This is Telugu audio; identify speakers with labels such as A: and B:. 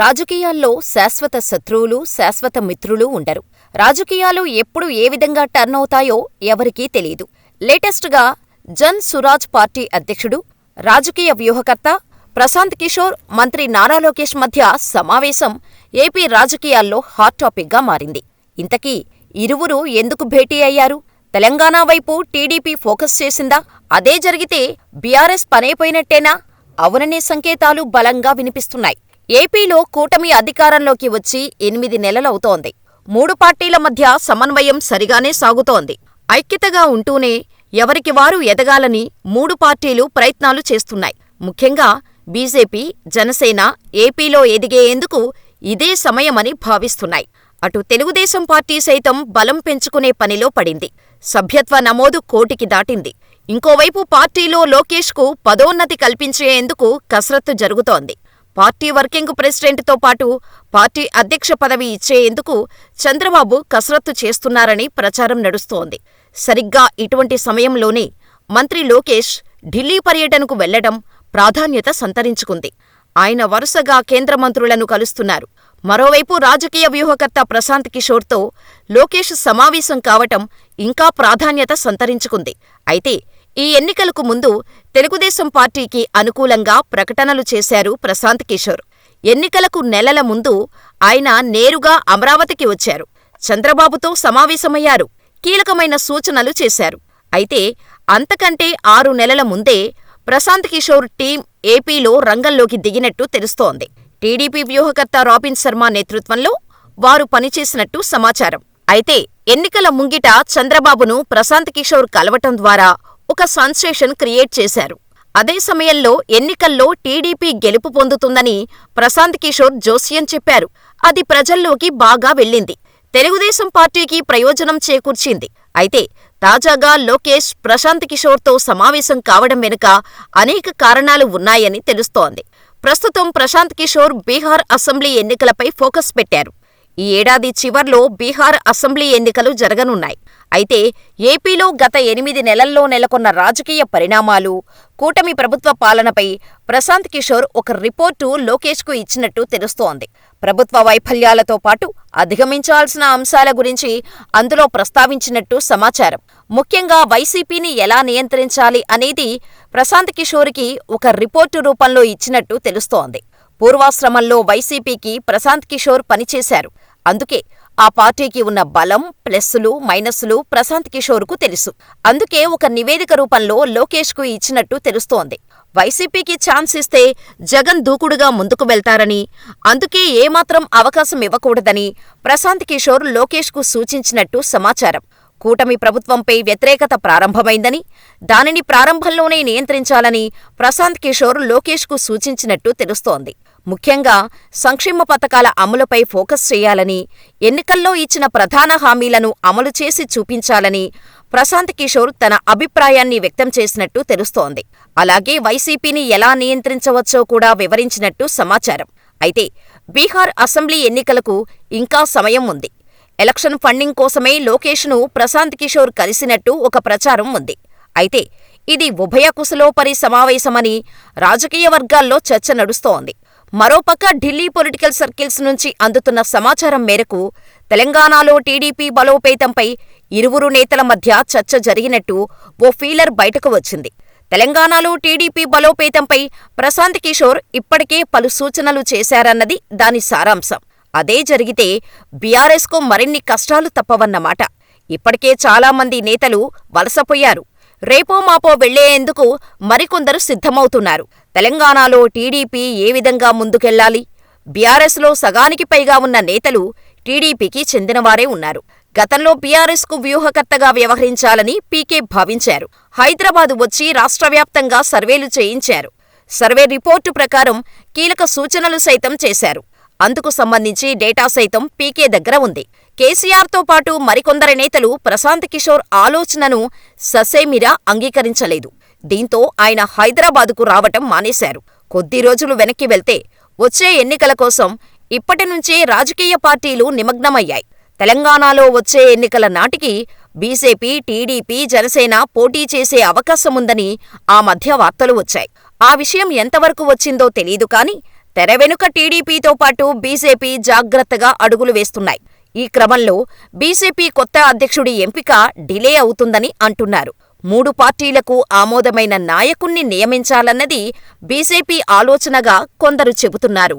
A: రాజకీయాల్లో శాశ్వత శత్రువులు, శాశ్వత మిత్రులు ఉండరు. రాజకీయాలు ఎప్పుడు ఏ విధంగా టర్న్ అవుతాయో ఎవరికీ తెలియదు లేటెస్ట్గా జన్ సురాజ్ పార్టీ అధ్యక్షుడు, రాజకీయ వ్యూహకర్త ప్రశాంత్ కిషోర్, మంత్రి నారా లోకేష్ మధ్య సమావేశం ఏపీ రాజకీయాల్లో హాట్ టాపిక్గా మారింది. ఇంతకీ ఇరువురు ఎందుకు భేటీ అయ్యారు? తెలంగాణ వైపు టీడీపీ ఫోకస్ చేసిందా? అదే జరిగితే బీఆర్ఎస్ పనైపోయినట్టేనా? అవుననే సంకేతాలు బలంగా వినిపిస్తున్నాయి. ఏపీలో కూటమి అధికారంలోకి వచ్చి ఎనిమిది నెలలవుతోంది. మూడు పార్టీల మధ్య సమన్వయం సరిగానే సాగుతోంది. ఐక్యతగా ఉంటూనే ఎవరికి వారు ఎదగాలని మూడు పార్టీలు ప్రయత్నాలు చేస్తున్నాయి. ముఖ్యంగా బీజేపీ, జనసేన ఏపీలో ఎదిగేందుకు ఇదే సమయమని భావిస్తున్నాయి. అటు తెలుగుదేశం పార్టీ సైతం బలం పెంచుకునే పనిలో పడింది. సభ్యత్వ నమోదు కోటికి దాటింది. ఇంకోవైపు పార్టీలో లోకేష్కు పదోన్నతి కల్పించేందుకు కసరత్తు జరుగుతోంది. పార్టీ వర్కింగ్ ప్రెసిడెంట్తో పాటు పార్టీ అధ్యక్ష పదవి ఇచ్చేందుకు చంద్రబాబు కసరత్తు చేస్తున్నారని ప్రచారం నడుస్తోంది. సరిగ్గా ఇటువంటి సమయంలోనే మంత్రి లోకేష్ ఢిల్లీ పర్యటనకు వెళ్ళడం ప్రాధాన్యత సంతరించుకుంది. ఆయన వరుసగా కేంద్ర మంత్రులను కలుస్తున్నారు. మరోవైపు రాజకీయ వ్యూహకర్త ప్రశాంత్ కిషోర్తో లోకేష్ సమావేశం కావటం ఇంకా ప్రాధాన్యత సంతరించుకుంది. అయితే ఈ ఎన్నికలకు ముందు తెలుగుదేశం పార్టీకి అనుకూలంగా ప్రకటనలు చేశారు ప్రశాంత్ కిషోర్. ఎన్నికలకు నెలల ముందు ఆయన నేరుగా అమరావతికి వచ్చారు. చంద్రబాబుతో సమావేశమయ్యారు. కీలకమైన సూచనలు చేశారు. అయితే అంతకంటే ఆరు నెలల ముందే ప్రశాంత్ కిషోర్ టీం ఏపీలో రంగంలోకి దిగినట్టు తెలుస్తోంది. టీడీపీ వ్యూహకర్త రాబిన్ శర్మ నేతృత్వంలో వారు పనిచేసినట్టు సమాచారం. అయితే ఎన్నికల ముంగిట చంద్రబాబును ప్రశాంత్ కిషోర్ కలవటం ద్వారా ఒక సన్సేషన్ క్రియేట్ చేశారు. అదే సమయంలో ఎన్నికల్లో టీడీపీ గెలుపు పొందుతుందని ప్రశాంత్ కిషోర్ జోస్యం చెప్పారు. అది ప్రజల్లోకి బాగా వెళ్ళింది. తెలుగుదేశం పార్టీకి ప్రయోజనం చేకూర్చింది. అయితే తాజాగా లోకేష్ ప్రశాంత్ కిషోర్తో సమావేశం కావడం వెనుక అనేక కారణాలు ఉన్నాయని తెలుస్తోంది. ప్రస్తుతం ప్రశాంత్ కిషోర్ బీహార్ అసెంబ్లీ ఎన్నికలపై ఫోకస్ పెట్టారు. ఈ ఏడాది చివర్లో బీహార్ అసెంబ్లీ ఎన్నికలు జరగనున్నాయి. అయితే ఏపీలో గత ఎనిమిది నెలల్లో నెలకొన్న రాజకీయ పరిణామాలు, కూటమి ప్రభుత్వ పాలనపై ప్రశాంత్ కిషోర్ ఒక రిపోర్టు లోకేష్కు ఇచ్చినట్టు తెలుస్తోంది. ప్రభుత్వ వైఫల్యాలతో పాటు అధిగమించాల్సిన అంశాల గురించి అందులో ప్రస్తావించినట్టు సమాచారం. ముఖ్యంగా వైసీపీని ఎలా నియంత్రించాలి అనేది ప్రశాంత్ కిషోర్కి ఒక రిపోర్టు రూపంలో ఇచ్చినట్టు తెలుస్తోంది. పూర్వాశ్రమంలో వైసీపీకి ప్రశాంత్ కిషోర్ పనిచేశారు. అందుకే ఆ పార్టీకి ఉన్న బలం, ప్లస్సులు, మైనస్సులు ప్రశాంత్ కిషోర్కు తెలుసు. అందుకే ఒక నివేదిక రూపంలో లోకేష్కు ఇచ్చినట్టు తెలుస్తోంది. వైసీపీకి ఛాన్స్ ఇస్తే జగన్ దూకుడుగా ముందుకు వెళ్తారని, అందుకే ఏమాత్రం అవకాశం ఇవ్వకూడదని ప్రశాంత్ కిషోర్ లోకేష్కు సూచించినట్టు సమాచారం. కూటమి ప్రభుత్వంపై వ్యతిరేకత ప్రారంభమైందని, దానిని ప్రారంభంలోనే నియంత్రించాలని ప్రశాంత్ కిషోర్ లోకేష్కు సూచించినట్టు తెలుస్తోంది. ముఖ్యంగా సంక్షేమ పథకాల అమలుపై ఫోకస్ చేయాలని, ఎన్నికల్లో ఇచ్చిన ప్రధాన హామీలను అమలు చేసి చూపించాలని ప్రశాంత్ కిషోర్ తన అభిప్రాయాన్ని వ్యక్తం చేసినట్టు తెలుస్తోంది. అలాగే వైసీపీని ఎలా నియంత్రించవచ్చో కూడా వివరించినట్టు సమాచారం. అయితే బీహార్ అసెంబ్లీ ఎన్నికలకు ఇంకా సమయం ఉంది. ఎలక్షన్ ఫండింగ్ కోసమే లోకేష్ను ప్రశాంత్ కిషోర్ కలిసినట్టు ఒక ప్రచారం ఉంది. అయితే ఇది ఉభయ కుశలోపరి సమావేశమని రాజకీయ వర్గాల్లో చర్చ నడుస్తోంది. మరోపక్క ఢిల్లీ పొలిటికల్ సర్కిల్స్ నుంచి అందుతున్న సమాచారం మేరకు తెలంగాణలో టీడీపీ బలోపేతంపై ఇరువురు నేతల మధ్య చర్చ జరిగినట్టు ఓ ఫీలర్ బయటకు వచ్చింది. తెలంగాణలో టీడీపీ బలోపేతంపై ప్రశాంత్ కిషోర్ ఇప్పటికే పలు సూచనలు చేశారన్నది దాని సారాంశం. అదే జరిగితే బీఆర్ఎస్కు మరిన్ని కష్టాలు తప్పవన్నమాట. ఇప్పటికే చాలామంది నేతలు వలసపోయారు. రేపో మాపో వెళ్ళేందుకు మరికొందరు సిద్ధమవుతున్నారు. తెలంగాణలో టీడీపీ ఏ విధంగా ముందుకెళ్ళాలి? బీఆర్ఎస్లో సగానికి పైగా ఉన్న నేతలు టీడీపీకి చెందినవారే ఉన్నారు. గతంలో బీఆర్ఎస్కు వ్యూహకర్తగా వ్యవహరించాలని పీకే భావించారు. హైదరాబాదు వచ్చి రాష్ట్రవ్యాప్తంగా సర్వేలు చేయించారు. సర్వే రిపోర్టు ప్రకారం కీలక సూచనలు సైతం చేశారు. అందుకు సంబంధించి డేటా సైతం పీకే దగ్గర ఉంది. కేసీఆర్తో పాటు మరికొందరు నేతలు ప్రశాంత్ కిషోర్ ఆలోచనను ససేమిరా అంగీకరించలేదు. దీంతో ఆయన హైదరాబాదుకు రావటం మానేశారు. కొద్ది రోజులు వెనక్కి వెళ్తే వచ్చే ఎన్నికల కోసం ఇప్పటినుంచే రాజకీయ పార్టీలు నిమగ్నమయ్యాయి. తెలంగాణలో వచ్చే ఎన్నికల నాటికి బీజేపీ, టీడీపీ, జనసేన పోటీ చేసే అవకాశముందని ఆ మధ్య వార్తలు వచ్చాయి. ఆ విషయం ఎంతవరకు వచ్చిందో తెలీదు కానీ తెర వెనుక టీడీపీతో పాటు బీజేపీ జాగ్రత్తగా అడుగులు వేస్తున్నాయి. ఈ క్రమంలో బీజేపీ కొత్త అధ్యక్షుడి ఎంపిక డిలే అవుతుందని అంటున్నారు. మూడు పార్టీలకు ఆమోదమైన నాయకుణ్ణి నియమించాలన్నది బీజేపీ ఆలోచనగా కొందరు చెబుతున్నారు.